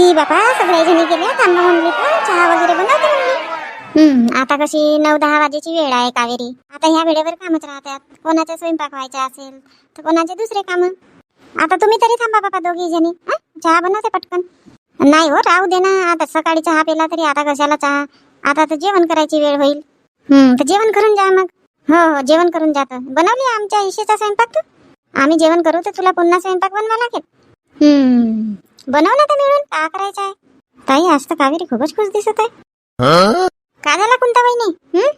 शी बापा? सगळ्या जणी गेल्या थांबा म्हणली तर चहा वगैरे बनवते म्हणली. हम्म आता कशी नऊ दहा वाजेची वेळ आहे कावेरी. आता ह्या वेळेवर कामच राहतात. कोणाचा स्वयंपाक व्हायचा असेल तर कोणाचे दुसरे काम? आता तुम्ही तरी थांबा बाबा दोघी जणी? चहा बनवते पटकन. नाही हो राहू दे ना. आता सकाळी चहा पिला तरी आता कशाला चहा? आता तर जेवण करायची वेळ होईल. हम्म तर जेवण करून जा मग. हो हो जेवण करून जातं. बनवली आमच्या इशेचा स्वयंपाक तू? आम्ही जेवण करू तर तुला पुन्हा स्वयंपाक बनवा लागेल. हम्म. बनव ना मिळून? का करायचं आहे? ताई आज तर कावेरी खूपच खुश दिसत आहे. का झाला कोणता वहिनी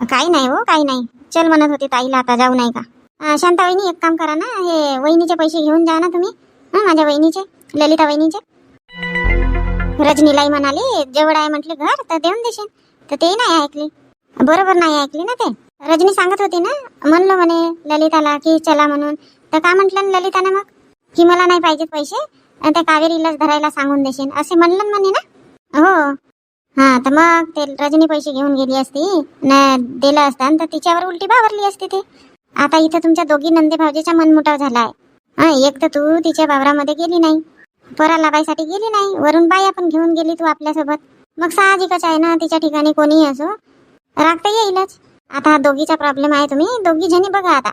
काही नाही हो काही नाही. चल म्हणत होती ताईला आता जाऊ नाही का? शांता वहिनी एक काम करा ना हे वहिनीचे पैसे घेऊन जा ना तुम्ही. माझ्या वहिनीचे ललिता वहिनीचे. रजनीलाई म्हणाली जेवढ आहे म्हटले घर तर देऊन देशील. तर ते नाही ऐकली. बरोबर नाही ऐकली ना ते. रजनी सांगत होती ना म्हणलं म्हणे ललिताला की चला म्हणून. तर का म्हटलं ललिताने ललितानं मग? की मला नाही पाहिजेत पैसे. त्या कावेरीलाच धरायला सांगून देशील. असे म्हणलं म्हणे ना? हो. हा तर मग ते रजनी पैसे घेऊन गेली असती न दिलं असतं तर तिच्यावर उलटी बावरली असती ते. आता इथं तुमच्या दोघी नंदे भाऊजीचा मनमुटाव झालाय. हा एक तर तू तिच्या वावरामध्ये गेली नाही. परा लावायसाठी गेली नाही. वरून बाई आपण घेऊन गेली तू आपल्यासोबत. मग साहजिकच आहे ना तिच्या ठिकाणी कोणीही असो. राग तर येईलच. आता हा दोघीचा प्रॉब्लेम आहे तुम्ही. दोघी जणी बघा आता.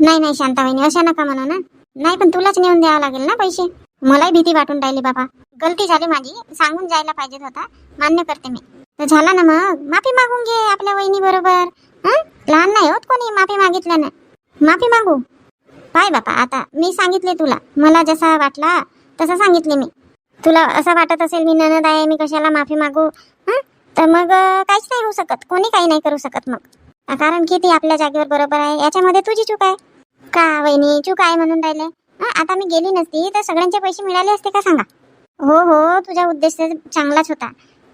नाही नाही शांता वहिनी अशा नका म्हणू ना. नाही पण तुलाच नेऊन द्यावं लागेल ना पैसे? मलाही भीती वाटून राहिली बाबा. गलती झाली माझी. सांगून जायला पाहिजेत होता. मान्य करते मी. तर झाला ना मग? माफी मागून घे आपल्या वहिनी बरोबर. लहान नाही होत कोणी माफी मागितल्यानं? माफी मागू? पाय बापा आता मी सांगितले तुला. मला जसा वाटला तसं सांगितले मी. तुला असं वाटत असेल मी ननद आहे मी कशाला माफी मागू? तर मग काहीच नाही होऊ शकत. कोणी काही नाही करू शकत मग. कारण की ती आपल्या जागेवर बरोबर आहे याच्यामध्ये तुझी चूक आहे. का वहिनी? चूक आहे म्हणून राहिले? आता मी गेली नसती तर सगळ्यांचे पैसे मिळाले असते का सांगा? हो हो तुझा उद्देश तर चांगलाच होता.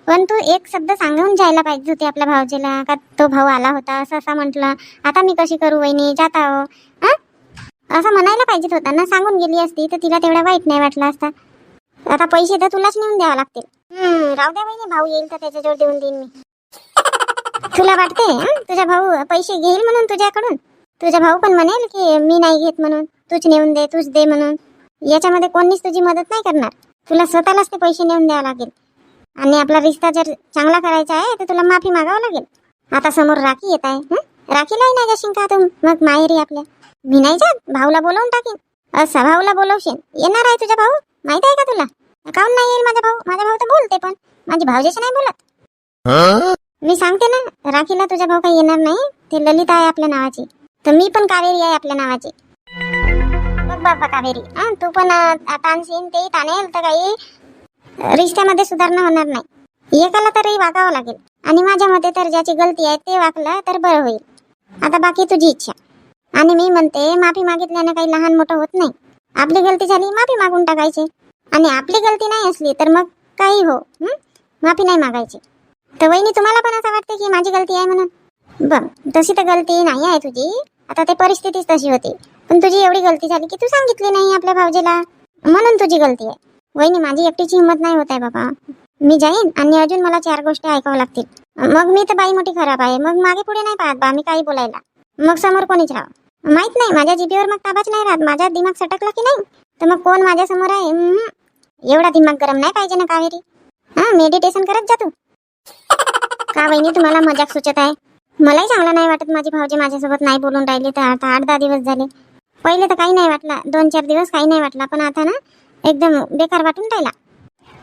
पण तू एक शब्द सांगून जायला पाहिजे होती आपल्या भावजीला का तो भाऊ आला होता असं असं म्हटलं. आता मी कशी करू वहिनी? जाता हो. असं म्हणायला पाहिजे होता ना सांगून गेली असती तर तिला तेवढा वाईट नाही वाटला असता. आता पैसे तर तुलाच नेऊन द्यावं लागतील. राहू द्या वहिनी भाऊ येईल तर त्याच्याजवळ देऊन देईन मी. तुला वाटते तुझा भाऊ पैसे घेईल म्हणून तुझ्याकडून? तुझा भाऊ पण म्हणेल की मी नाही घेत म्हणून. तूच नेऊन दे तूच दे म्हणून. याच्यामध्ये कोणीच तुझी मदत नाही करणार. तुला स्वतःलाच ते पैसे नेऊन द्यावं लागेल. आणि आपला रिश्ता जर चांगला करायचा आहे तर तुला माफी मागावं लागेल. आता समोर राखी येत आहे राखीलाही नाही जाशील का तू मग माहेरी आपल्या. मी नाही जात भाऊला बोलवून टाकीन. असा भाऊला बोलवशील. येणार आहे तुझा भाऊ? माहीत आहे का तुला? काऊन नाही येईल माझा भाऊ? माझा भाऊ तर बोलते पण. माझी भाऊजीशी नाही बोलत. मी सांगते ना राखीला तुझा भाऊ काही येणार नाही. ते ललिता आहे आपल्या नावाची. तर मी पण कावेरी आहे आपल्या नावाची. बाबा कावेरी हा तू पण अं, ते ताणेल तर काही रिश्त्यामध्ये सुधारणा होणार नाही. एकाला तरी वागावं लागेल. आणि माझ्या मते तर ज्याची गलती आहे ते वागलं तर बरं होईल. आता बाकी तुझी इच्छा. आणि मी म्हणते माफी मागितल्यानं काही लहान मोठं होत नाही. आपली गलती झाली माफी मागून टाकायची. आणि आपली गलती नाही असली तर मग काही हो माफी नाही मागायची. तर वहिनी तुम्हाला पण असं वाटते की माझी गलती आहे म्हणून? बघ तशी तर गलती नाही आहे तुझी. आता ते परिस्थितीच तशी होती. पण तुझी एवढी गलती झाली की तू सांगितली नाही आपल्या भाऊजीला. म्हणून तुझी गलती आहे. वहिनी माझी एकटीची हिंमत नाही होत आहे बाबा. मी जाईन आणि अजून मला चार गोष्टी ऐकावं लागतील. मग मी तर बाई मोठी खराब आहे. मग मागे पुढे नाही पाहत बा मी काही बोलायला. मग समोर कोणीच राहा माहीत नाही. माझ्या जिभेवर मग ताबाच नाही राहत. माझा दिमाग सटकला की नाही? तर मग कोण माझ्यासमोर आहे? एवढा दिमाग गरम नाही पाहिजे ना कावेरी? हा मेडिटेशन करत जा तू. का वहिनी तुम्हाला मजाक सुचत आहे? मलाही चांगला नाही वाटत. माझी भाऊजी माझ्यासोबत नाही बोलून राहिले तर आता आठ दहा दिवस झाले. पहिले तर काही नाही वाटला. दोन चार दिवस काही नाही वाटला. पण आता ना एकदम बेकार वाटून राहिला.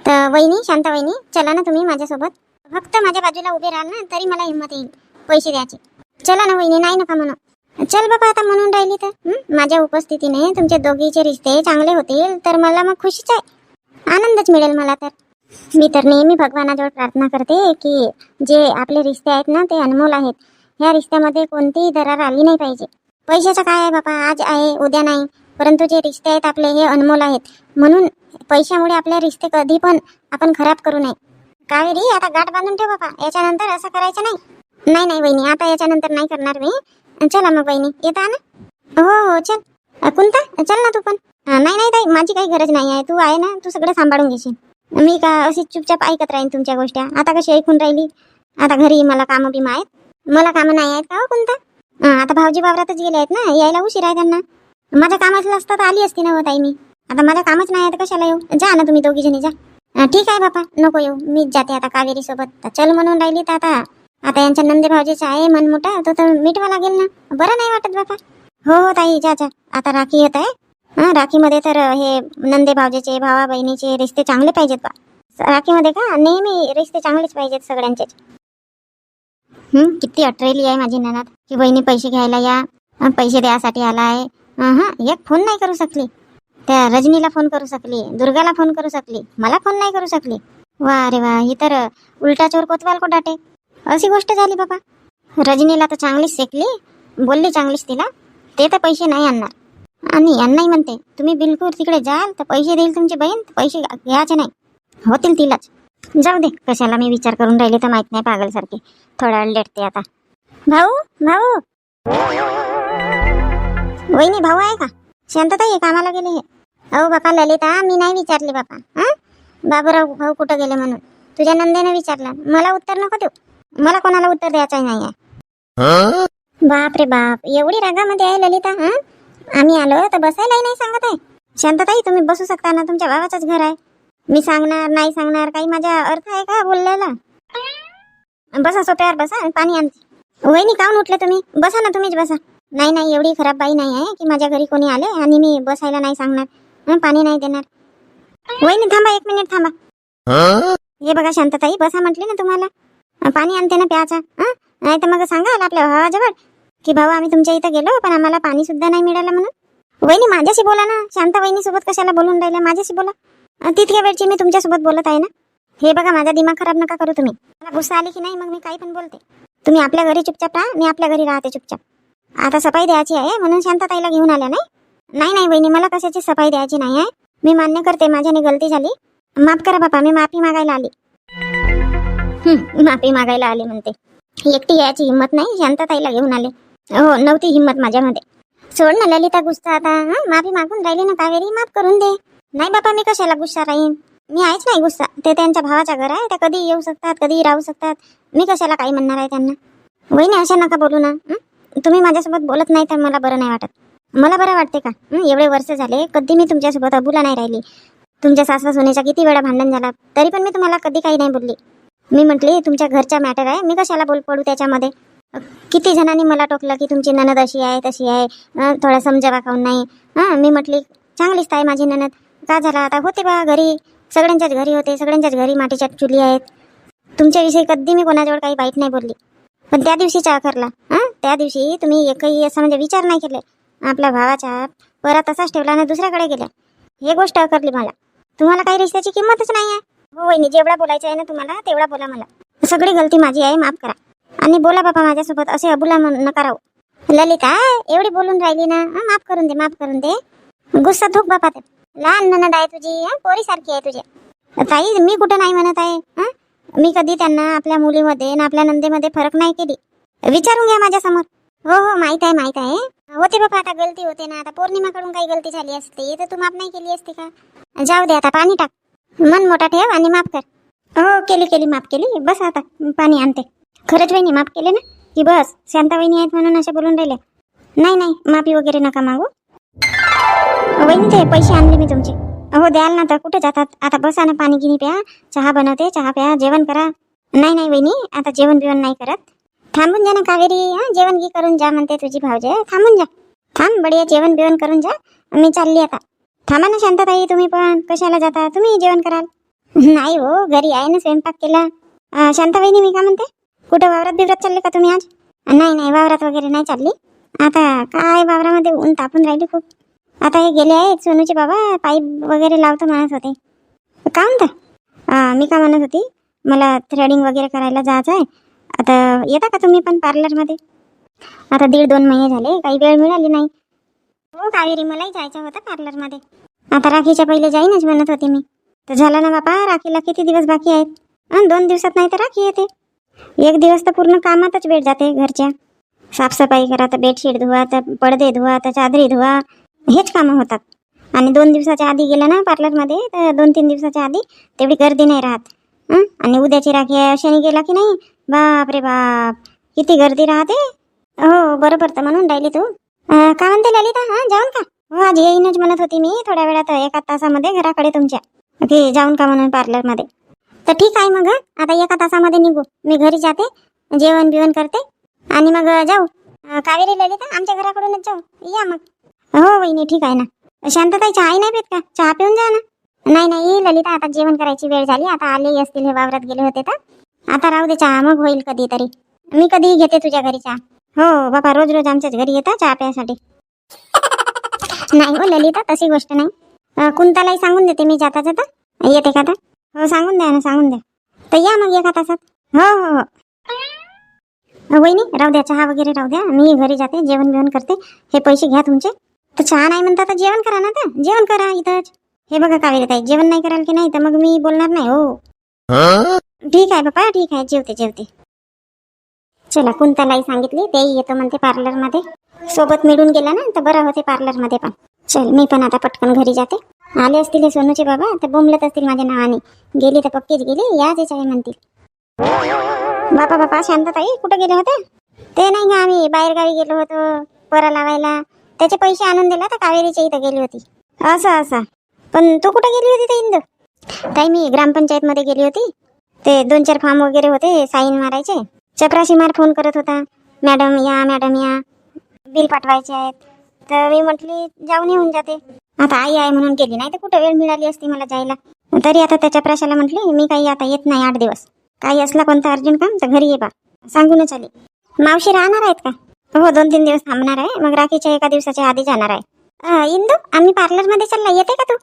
तर वहिनी शांता वहिनी चला ना तुम्ही माझ्यासोबत. फक्त माझ्या बाजूला उभे राहाल ना तरी मला हिंमत येईल. पैसे द्यायचे. चला ना वहिनी नाही नका म्हणू. चल बाबा आता म्हणून राहिली तर. माझ्या उपस्थितीने तुमचे दोघीचे रिश्ते चांगले होतील तर मला मग खुशीच आहे. आनंदच मिळेल मला तर. मी तर नेहमी भगवानाजवळ प्रार्थना करते की जे आपले रिश्ते आहेत ना ते अनमोल आहेत. ह्या रिश्त्यामध्ये कोणतीही दरार आली नाही पाहिजे. पैशाचं काय आहे बाबा आज आहे उद्या नाही. परंतु जे रिश्ते आहेत आपले हे अनमोल आहेत. म्हणून पैशामुळे आपले रिश्ते कधी पण आपण खराब करू नये. कावेरी आता गाठ बांधून ठेव बाबा याच्यानंतर असं करायचं नाही. नाही नाही बहिणी आता याच्यानंतर नाही करणार मी. चला मग बहिणी येता ना? हो हो चल. कोणता चल ना तू पण. नाही नाही ताई माझी काही गरज नाही आहे. तू आहे ना तू सगळं सांभाळून घेशील. मी का अशी चुपचाप ऐकत राहीन तुमच्या गोष्टी? आता कशी ऐकून राहिली? आता घरी मला कामं बिमा आहेत. मला कामं नाही आहेत का हो कोणता आता भाऊजी वावरातच गेले आहेत ना यायला उशीर आहे त्यांना. माझ्या असलं असतं तर आली असती ना हो ताई मी आता माझं कामच नाही आहे तर कशाला येऊ? जा ना तुम्ही दोघी जणी जा. ठीक आहे बापा नको येऊ. मीच जाते आता कावेरी सोबत चल म्हणून राहिली तर आता. आता यांच्या नंदे भाऊजीचा आहे मन मोठा तो तर मिटवा लागेल ना. बरं नाही वाटत बापा. हो हो ताई जा जा. आता राखी येत आहे. हा राखीमध्ये तर हे नंदे भाऊजीचे भावा बहिणीचे रिश्ते चांगले पाहिजेत बा. राखीमध्ये का? नेहमी रिश्ते चांगलेच पाहिजेत सगळ्यांचे किती अटरेली आहे माझी ननात की बहिणी पैसे घ्यायला या. पैसे द्यासाठी आला आहे. हां एक फोन नाही करू शकली. त्या रजनीला फोन करू शकली. दुर्गाला फोन करू शकली. मला फोन नाही करू शकली. वा रे वा ही तर उलटा चोर कोतवाल कोटाटे. अशी गोष्ट झाली बाबा. रजनीला तर चांगलीच शेकली. बोलली चांगलीच तिला. ते तर पैसे नाही आणणार. आणि यांनाही म्हणते तुम्ही बिलकुल तिकडे जाल तर पैसे देईल तुमची बहीण पैसे घ्यायचे नाही. होतील तिलाच. जाऊ दे कशाला मी विचार करून राहिले तर माहीत नाही पागलसारखी. थोडा वेळ लेटते आता. भाऊ भाऊ. वहिनी भाऊ आहे का? शांतता कामाला गेले हे. अहो बापा ललिता मी नाही विचारले बापा हा? बाबूराव भाऊ कुठं गेले म्हणून? तुझ्या नंदेने विचारलं. मला उत्तर नको देऊ. मला कोणाला उत्तर द्यायचं नाही आहे बाप रे बाप एवढी रागामध्ये आहे ललिता हा? आम्ही आलो तर बसायलाही नाही सांगत आहे. शांतताई तुम्ही बसू शकता ना? तुमच्या भावाचंच घर आहे. मी सांगणार नाही सांगणार काही माझा अर्थ आहे का बोललेला? बसा सोप्यावर बसा पाणी आणते. वहिनी काऊन उठले तुम्ही? बसा ना तुम्हीच बसा. नाही नाही एवढी खराब बाई नाही आहे की माझ्या घरी कोणी आले आणि मी बसायला नाही सांगणार. पाणी नाही देणार. वहिनी थांबा एक मिनिट थांबा. हे? बघा शांतताई बसा म्हटली ना तुम्हाला. पाणी आणते ना प्याचा. नाही तर मग सांगाल आपल्या भावाजवळ की भाऊ आम्ही तुमच्या इथं गेलो पण आम्हाला पाणी सुद्धा नाही मिळालं म्हणून. वहिनी माझ्याशी बोला ना. शांता वहिनी सोबत कशाला बोलून राहिल्या? माझ्याशी बोला. तितक्या वेळची मी तुमच्यासोबत बोलत आहे ना? हे बघा माझा दिमाग खराब नका करू तुम्ही. मला गुस्सा आली की नाही मग मी काही पण बोलते. तुम्ही आपल्या घरी चुपचाप राहा मी आपल्या घरी राहते चुपचाप. आता सफाई द्यायची आहे म्हणून शांतताईला घेऊन आल्या नाही? नाही नाही बहिणी मला कशाची सफाई द्यायची नाही आहे? मी मान्य करते माझ्याने गलती झाली. माफ करा बापा मी माफी मागायला आली. माफी मागायला आली म्हणते. एकटी यायची हिंमत नाही शांतताईला घेऊन आले. हो नव्हती हिंमत माझ्यामध्ये. सोड ना ललिता गुस्सा आता माफी मागून राहिली ना कावेरी माफ करून दे. नाही बापा मी कशाला गुस्सा राहीन? मी आहेच नाही गुस्सा. ते त्यांच्या भावाच्या घर आहे त्या कधी येऊ शकतात कधी राहू शकतात. मी कशाला काही म्हणणार आहे त्यांना? वहिनी अशा नका बोलू ना तुम्ही माझ्यासोबत बोलत नाही तर मला बरं नाही वाटत. मला बरं वाटते का? एवढे वर्ष झाले कधी मी तुमच्यासोबत अबुला नाही राहिली. तुमच्या सासवा सोन्याचा किती वेळा भांडण झाला तरी पण मी तुम्हाला कधी काही नाही बोलली. मी म्हटली तुमच्या घरच्या मॅटर आहे मी कशाला बोल पडू त्याच्यामध्ये? किती जणांनी मला टोकलं की तुमची ननद अशी आहे तशी आहे थोडा समजावा खाऊन नाही. हां मी म्हटली चांगलीच आहे माझी ननद. का झाला आता होते बा घरी. सगळ्यांच्याच घरी होते सगळ्यांच्याच घरी मातीच्या चुली आहेत. तुमच्याविषयी कधी मी कोणाजवळ काही वाईट नाही बोलली. पण त्या दिवशीच्या अखरला हां? त्या दिवशी तुम्ही एकही असं म्हणजे विचार नाही केले. आपल्या भावाच्या परा तसाच ठेवला आणि दुसऱ्याकडे गेल्या. हे गोष्ट अखरली मला. तुम्हाला काही रिश्त्याची किंमतच नाही आहे. हो वहिनी जेवढा बोलायचं आहे ना तुम्हाला तेवढा बोला मला. सगळी गलती माझी आहे माफ करा. आणि बोला बाबा माझ्यासोबत असे अबुला म्हण- नका राहू. ललिता एवढी बोलून राहिली ना? हां माफ करून दे माफ करून दे. गुस्सा धूक बापा ते लहान ननद आहे तुझी पोरी सारखी आहे तुझ्या ताई मी कुठं नाही म्हणत आहे मी कधी त्यांना आपल्या मुलीमध्ये आणि आपल्या नंदेमध्ये फरक नाही केली. विचारून घ्या माझ्यासमोर. हो हो माहीत आहे माहीत आहे. होते बाबा आता गलती होते ना. आता पौर्णिमाकडून काही गलती झाली असते तर तू माफ नाही केली असती का? जाऊ दे आता पाणी टाक. मन मोठा ठेव आणि माफ कर. हो केली केली माफ केली. बस आता पाणी आणते. खरंच वहिनी माफ केले ना? की बस शांता वहिनी आहेत म्हणून अशा बोलून राहिले. नाही नाही माफी वगैरे नका मागू. वहिनी ते पैसे आणले मी तुमचे. हो द्याल ना तर कुठे जातात? आता बसा ना पाणी गिनी प्या चहा बनवते चहा प्या जेवण करा. नाही नाही वहिनी आता जेवण बिवण नाही करत. थांबून जा ना कावेरी हा जेवण गी करून जा म्हणते तुझी भावजे थांबून जा. थांब बढिया जेवण बिवण करून जा. मी चालली आता. थांबा ना शांतताई तुम्ही पण. कशाला जाता? तुम्ही जेवण कराल. नाही हो घरी आहे ना स्वयंपाक केला. शांत शांताबाईनी मी का म्हणते? कुठं वावरात बिवरात चालले का तुम्ही आज? नाही नाही वावरात वगैरे नाही चालली. आता काय वावरामध्ये ऊन तापून राहिली खूप. आता हे गेले आहेत सोनूचे बाबा पाईप वगैरे लावतो म्हणत होते. का म्हणता? मी का म्हणत होती मला थ्रेडिंग वगैरे करायला जायचं आहे आता येता का तुम्ही पण पार्लरमध्ये आता दीड दोन महिने झाले काही वेळ मिळाली नाही. हो कावेरी मलाही जायचं होतं पार्लरमध्ये आता राखीच्या पहिले जाईनच म्हणत होते मी. तर झालं ना बापा राखीला किती दिवस बाकी आहेत? आणि दोन दिवसात नाही तर राखी येते. एक दिवस तर पूर्ण कामातच वेळ जाते घरच्या. साफसफाई करा तर बेडशीट धुवा तर पडदे धुवा तर चादरी धुवा. हेच कामं होतात. आणि दोन दिवसाच्या आधी गेलं ना पार्लरमध्ये तर दोन तीन दिवसाच्या आधी तेवढी गर्दी नाही राहत. आणि उद्याची राखी आहे शनी गेला की नाही? बाप रे बाप! किती गर्दी राहते. हो बरोबर तर म्हणून राहिली तू. का म्हणते ललिता? हा जाऊन का? हो आज येईनच म्हणत होती मी थोड्या वेळात एका तासामध्ये घराकडे तुमच्या. की जाऊन का म्हणून पार्लरमध्ये? तर ठीक आहे मग आता एका तासामध्ये निघू. मी घरी जाते जेवण बिवण करते. आणि मग जाऊ. कावेरी ललिता आमच्या घराकडूनच जाऊ. या मग. हो वहिनी ठीक आहे ना. शांतताई चहा नाही पेत का? चहा पिऊन जा ना. नाही नाही ललिता आता जेवण करायची वेळ झाली. आता आले असतील हे वावरात गेले होते तर. आता राहू दे चहा मग होईल कधीतरी. मी कधीही घेते तुझ्या घरी चहा. हो बाबा रोज रोज आमच्याच घरी येतात चहा प्यासाठी नाही हो ललिता तशी गोष्ट नाही. कुंतालाही सांगून देते मी जाता जाता. येते का तर हो सांगून द्या ना सांगून द्या. तर या मग एका तासात. हो हो हो. वहिनी राहू द्या चहा वगैरे राहू द्या. मी घरी जाते जेवण बिवण करते. हे पैसे घ्या तुमचे. तर चहा नाही म्हणता तर जेवण करा ना तर जेवण करा इथंच हे बघा कावेरी ताई जेवण नाही कराल की नाही तर मग मी बोलणार नाही हो. ठीक आहे बापा ठीक आहे. जेवते जेवते. चला कुंतालाही सांगितली तेही येतो म्हणते पार्लरमध्ये. सोबत मिळून गेला ना तर बरं होते पार्लरमध्ये पण. चल मी पण आता पटकन घरी जाते. आले असतील हे सोनूचे बाबा तर बोंबलत असतील माझ्या नावाने. गेली तर पक्कीच गेली याच आहे म्हणतील. बापा बापा शांतताई कुठे गेले होते ते नाही का आम्ही बाहेर गावी गेलो होतो परा लावायला. त्याचे पैसे आणून दिला तर कावेरीच्या इथं गेली होती. असं असं. पण तू कुठे गेली होती तर इंद? ताई मी ग्रामपंचायत मध्ये गेली होती. ते दोन चार फॉर्म वगैरे होते साईन मारायचे. चपराशी मार फोन करत होता. मॅडम या मॅडम या. बिल पाठवायचे आहेत. तर मी म्हटली जाऊन येऊन जाते. आता आई आहे म्हणून गेली नाही तर कुठं वेळ मिळाली असती मला जायला? तरी आता त्याच्या प्राशाला म्हटली मी काही आता येत नाही आठ दिवस. काही असला कोणता अर्जंट काम तर घरी ये बा. सांगूनच आली. मावशी राहणार आहेत का? हो दोन तीन दिवस थांबणार आहे. मग राखीच्या एका दिवसाच्या आधी जाणार आहे. इंदू आम्ही पार्लरमध्ये चालला. येते का तू?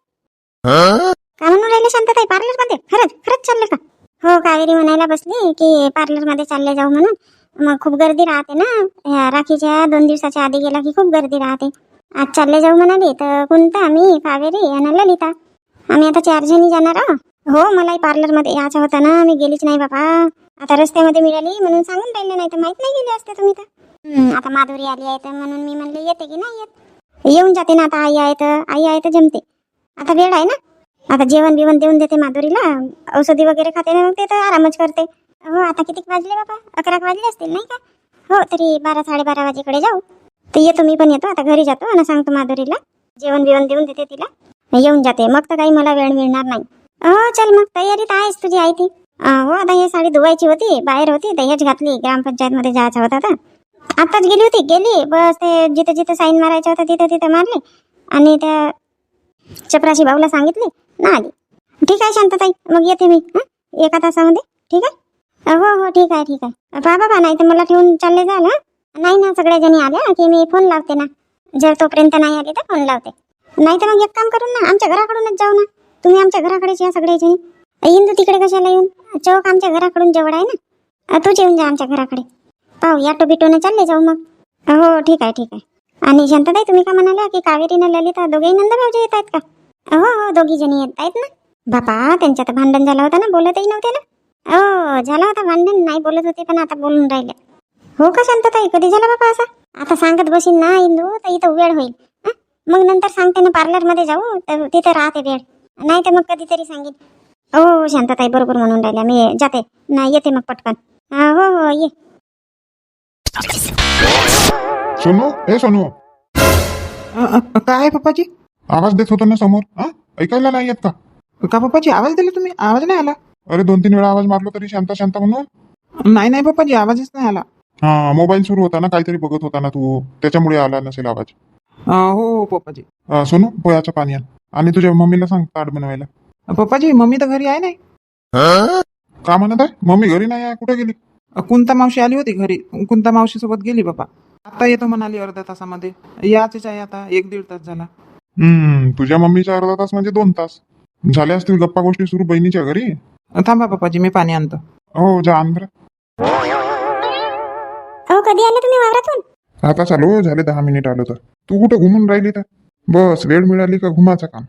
का म्हणून राहिले शांतताई? पार्लरमध्ये खरंच? खरंच चालले का? हो कावेरी म्हणायला बसली की पार्लरमध्ये चालले जाऊ म्हणून. मग खूप गर्दी राहते ना? राखीच्या दोन दिवसाच्या आधी गेला की खूप गर्दी राहते. आज चालले जाऊ म्हणाली तर कोणता मी कावेरी आणि ललिता. आम्ही आता चार जणी जाणार आहोत. हो मलाही पार्लरमध्ये यायचं होतं ना. मी गेलीच नाही बाबा. आता रस्त्यामध्ये मिळाली म्हणून सांगून राहिले नाही तर माहीत नाही गेले असते तुम्ही तर. आता माधुरी आली आहे तर म्हणून मी म्हणले येते की नाही येत? येऊन जाते ना आता आई आहे तर आई आहे तर जमते. आता वेळ आहे ना? आता जेवण बिवण देऊन देते माधुरीला औषधी वगैरे खाते ना मग ते तर आरामच करते. हो आता किती वाजले बाबा? अकरा वाजले असतील नाही का? हो तरी बारा साडेबारा वाजेकडे जाऊ. तर येतो मी पण येतो. आता घरी जातो आणि सांगतो माधुरीला. जेवण बिवण देऊन देते तिला. येऊन जाते. मग तर काही मला वेळ मिळणार नाही. हो चल मग तयारीत आहेस तुझी आई ती. हो आता हे साडी धुवायची होती बाहेर होती तर हेच घातली. ग्रामपंचायतमध्ये जायचं होता आता. आताच गेली होती गेली. बस ते जिथे जिथे साईन मारायचं होतं तिथे तिथे मारले. आणि त्या चपराशी भाऊला सांगितली ना आली. ठीक आहे शांतताई मग येते मी हां? एका तासामध्ये ठीक आहे? हो हो ठीक आहे ठीक आहे. पहा बाबा नाही तर मला ठेवून चालले जाल नाही ना सगळ्या जणी आल्या की मी फोन लावते ना. जर तोपर्यंत नाही आली तर फोन लावते. नाही तर मग एक काम करून ना आमच्या घराकडूनच जाऊ ना. तुम्ही आमच्या घराकडेच या सगळे जणी इंदू तिकडे कशाला येऊन? चौक आमच्या घराकडून जवळ आहे ना. तूच येऊन जा आमच्या घराकडे. पाहू या टोबिटोने चालले जाऊ मग. हो ठीक आहे ठीक आहे. आणि शांतताई तुम्ही का म्हणाल्या की कावेरीनं ललिता दोघेही नंदभाऊजी येत आहेत का? हो हो दोघी जणी येत आहेत ना. बापा त्यांच्यात भांडण झालं होतं ना बोलतही नव्हते ना. हो झालं होतं भांडण नाही बोलत होते पण आता बोलून राहिले. हो का शांतताई कधी झालं बाबा असं? आता सांगत बसीन ना इंदू तर इथं वेळ होईल. मग नंतर सांगते ना पार्लरमध्ये जाऊ तर तिथे राहते वेळ. नाही तर मग कधीतरी सांगेन. हो हो शांतताई बरोबर म्हणून राहिल्या. मी जाते. नाही येते मग पटकन. हो हो ये. सोनू हे सोनू. अ, अ, काय आहे पप्पाजी? आवाज देत होतो ना समोर हा? ऐकायला नाही येत का? का पप्पाजी आवाज दिला तुम्ही? आवाज नाही आला. अरे दोन तीन वेळा आवाज मारलो तरी शांत शांत म्हणून? नाही नाही पप्पाजी आवाजच नाही आला. हा मोबाईल सुरू होता ना काहीतरी बघत होता ना तू. त्याच्यामुळे आला नसेल आवाज. अ, हो हो पप्पाजी. अं, सोनू पोयाचं पाणी आण. आणि तुझ्या मम्मीला सांग ताट बनवायला. पप्पाजी मम्मी तर घरी आहे नाही? का म्हणत आहे? मम्मी घरी नाही आहे कुठे गेली? कुंता मावशी आली होती घरी. कुंता मावशी सोबत गेली बाबा. आता येतो म्हणाली अर्ध्या तासामध्ये. याचेच आहे आता एक दीड तास झाला. हम्म तुझ्या मम्मीचा अर्धा तास म्हणजे दोन तास. झाले असतील गप्पा गोष्टी सुरू बहिणीच्या घरी? अ, थांबा पप्पाजी मी पाणी आणतो. हो जा आंध्र हो कधी आले तुम्ही वावरातून? आता चालू झाले दहा मिनिट आलो तर. तू कुठे घुमून राहिली तर? बस वेळ मिळाली का घुमाचं काम?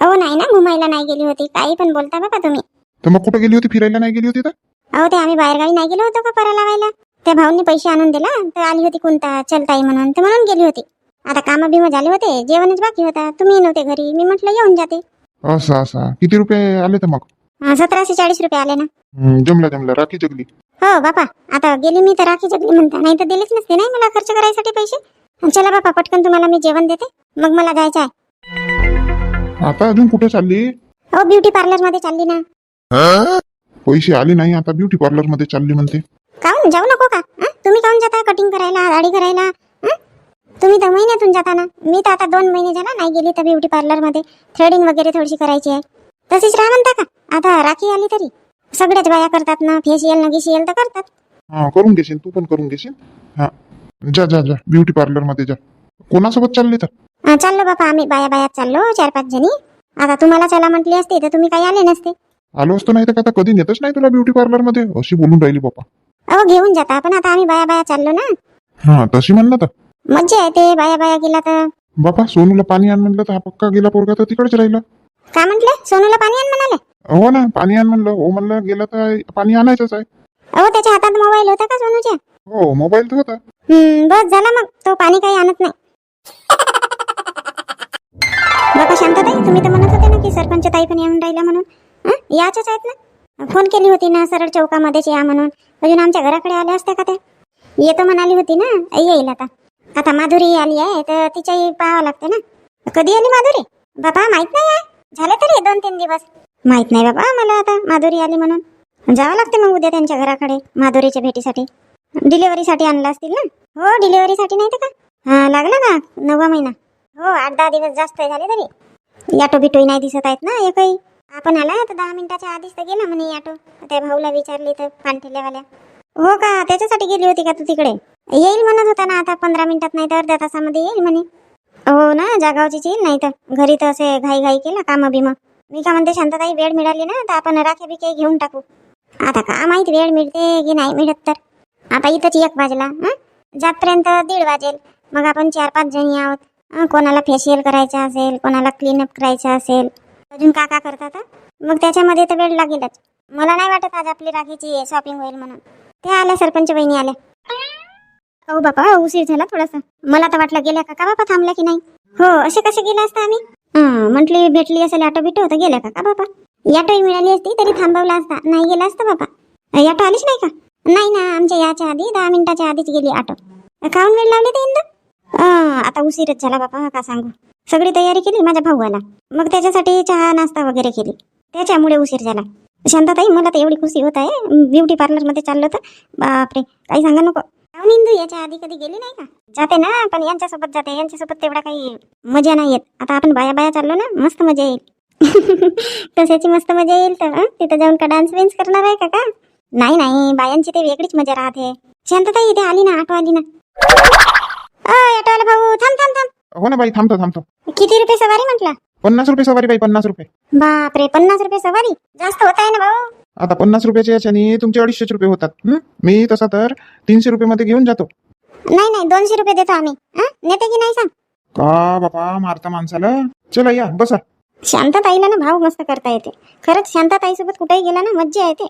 अहो नाही ना घुमायला नाही गेली होती. काही पण बोलता बाबा तुम्ही. तर मग कुठे गेली होती? फिरायला नाही गेली होती तर? अहो ते आम्ही बाहेरगावी नाही गेलो होतो का परा लावायला? त्या भाऊंनी पैसे आणून दिला तर आली होती कोणता चलताई म्हणून. तर म्हणून गेली होती. आता कामं बिमं झाले होते जेवणच बाकी होता. तुम्ही नव्हते घरी मी म्हटलं येऊन जाते. असं असं. किती रुपये आले तर मग? अं, सतराशे चाळीस रुपये आले ना. हम्म, जमलं जमलं. राखी जगली. हो बापा. आता गेली मी तर राखी जगली म्हणता. नाही तर दिलेच नसते नाही मला खर्च करायसाठी पैसे? चला बापा पटकन तुम्हाला मी जेवण देते. मग मला जायचं आहे. आता अजून कुठे चालली? हो ब्युटी पार्लरमध्ये चालली ना. पैसे आले नाही आता ब्युटी पार्लरमध्ये चालली म्हणते. काहून जाऊ नको का? हं? तुम्ही काहून जाता कटिंग करायला दाढी करायला? हं? तुम्ही तर महिन्यातून जाता ना? मी तर आता दोन महिने झाला नाही गेली तर ब्युटी पार्लरमध्ये. थ्रेडिंग वगैरे थोडीशी करायची आहे. तशीच राहा म्हणता का? आता राखी आली तरी. सगळ्याच बाया करतात ना फेशियल ना गिशियल तर करतात. हा करून घेशील तू पण करून घेशील. हा. जा जा जा ब्युटी पार्लरमध्ये जा. कोणासोबत चालली तर? चाललो बापा आम्ही बाया बायात चाललो चार पाच जणी. आता तुम्हाला चला म्हटली असते तर तुम्ही काही आले नसते. आलो असतो नाही तर आता कधी नेतच नाही तुला ब्युटी पार्लरमध्ये? अशी बोलून राहिली बापा. अहो घेऊन जाता पण आता आम्ही बाया बाया चाललो ना. हा तशी म्हणलं तर. मज्जा येते बाया बाया गेला तर. बापा सोनूला पाणी आण म्हणलं तर हा पक्का गेला पोरगा तर तिकडेच राहिला. का म्हंटल? सोनूला पाणी आण म्हणाले? हो ना पाणी आण म्हणलं. हो म्हणलं गेलं तर पाणी आणायचंच आहे. अहो त्याच्या हातात मोबाईल होता का सोनूच्या? हो मोबाईल तर होता. हम्म बस झाला मग. तो पाणी काही आणत नाही. बाबा शांतताई तुम्ही तर म्हणत होते ना की सरपंच ताई पण येऊन राहिल्या म्हणून? याच्याच आहेत ना? फोन केली होती ना सरळ चौकामध्येच या म्हणून. अजून आमच्या घराकडे आल्या असत्या का त्या येतो म्हणाली होती ना. येईल आता. आता माधुरी आली आहे तर तिच्याही पाहावं लागते ना. कधी आली माधुरी? बाबा माहीत नाही आहे. झाले तरी दोन तीन दिवस. माहीत नाही बाबा मला आता माधुरी आली म्हणून. जावं लागते मग उद्या त्यांच्या घराकडे माधुरीच्या भेटीसाठी. डिलिव्हरीसाठी आणलं असतील ना? हो डिलिव्हरीसाठी नाही तर का? हां लागला का? नववा महिना. हो आठ दहा दिवस जास्त झाले तरी. याटो बिटोही नाही दिसत आहेत ना एकही. आपण आला तर दहा मिनिटाच्या आधीच तर गेला म्हणे ऑटो त्या भाऊला विचारली तर पानठेल्यावाल्या हो का त्याच्यासाठी गेली होती का तू तिकडे? येईल म्हणत होता ना आता पंधरा मिनिटात नाही तर अर्ध्या तासामध्ये येईल म्हणे. हो ना जागावचीच येईल नाही तर घरी तर असे घाई घाई केला काम बिम मी का म्हणते शांतताई वेळ मिळाली ना तर आपण राखे बिके घेऊन टाकू. आता का माहीत वेळ मिळते की नाही मिळत तर? आता इथंच एक वाजला जातपर्यंत दीड वाजेल. मग आपण चार पाच जणी आहोत. कोणाला फेशियल करायचं असेल कोणाला क्लीनअप करायचं असेल. अजून का का करतात मग त्याच्यामध्ये तर वेळ लागेलच. मला नाही वाटत आज आपली राखीची शॉपिंग होईल म्हणून. ते आल्या सरपंच बहिणी आल्या. हो बापा उशीर झाला थोडासा. मला तर वाटलं गेल्या का का बापा थांबल्या की नाही. हो असे कसे गेले असता आम्ही? म्हटली भेटली असेल ऑटो बिटो तर गेल्या का बापा. ऑटोही मिळाली असती तरी थांबवला असता. नाही गेला असता बापा. ऑटो आलीच नाही का? नाही ना आमच्या याच्या आधी दहा मिनिटाच्या आधीच गेली ऑटो. काहून वेळ लावली ते आता उशीरच झाला बापा का सांगू? सगळी तयारी केली माझ्या भाऊला मग त्याच्यासाठी चहा नाश्ता वगैरे केली. त्याच्यामुळे उशीर झाला. शांताताई मला तर एवढी खुशी होत आहे. ब्युटी पार्लरमध्ये चाललं चाललो तर बापरे. काही सांगा नको. इंदू याच्या आधी कधी गेली नाही का? जाते ना पण यांच्यासोबत जाते. यांच्यासोबत तेवढा काही मजा नाही येत. आता आपण बाया बाया चाललो ना मस्त मजा येईल. कशाची मस्त मजा येईल तर तिथं जाऊन का डान्स बिन्स करणार आहे का का? नाही नाही. बायांची ते वेगळीच मजा राहते. शांतताई इथे आली ना आठो आली ना. अय, ऑटोवाला भाऊ थांब थांब थांब. हो ना बाई थांबतो थांबतो. किती रुपये सवारी म्हटलं? पन्नास रुपये सवारी बाई पन्नास रुपये. बापरे पन्नास रुपये सवारी? जास्त होत आहे ना भाऊ? आता पन्नास रुपयाच्या याच्याने तुमचे अडीचशेच रुपये होतात हं? मी तसा तर तीनशे रुपये मध्ये घेऊन जातो. नाही नाही दोनशे रुपये देतो आम्ही. हं? नेते की नाही सांग? का बापा मारता माणसाला? चला या बसा. शांतताईला ना भाव मस्त करता येते. खरंच शांतताई सोबत कुठेही गेला ना मज्जा येते.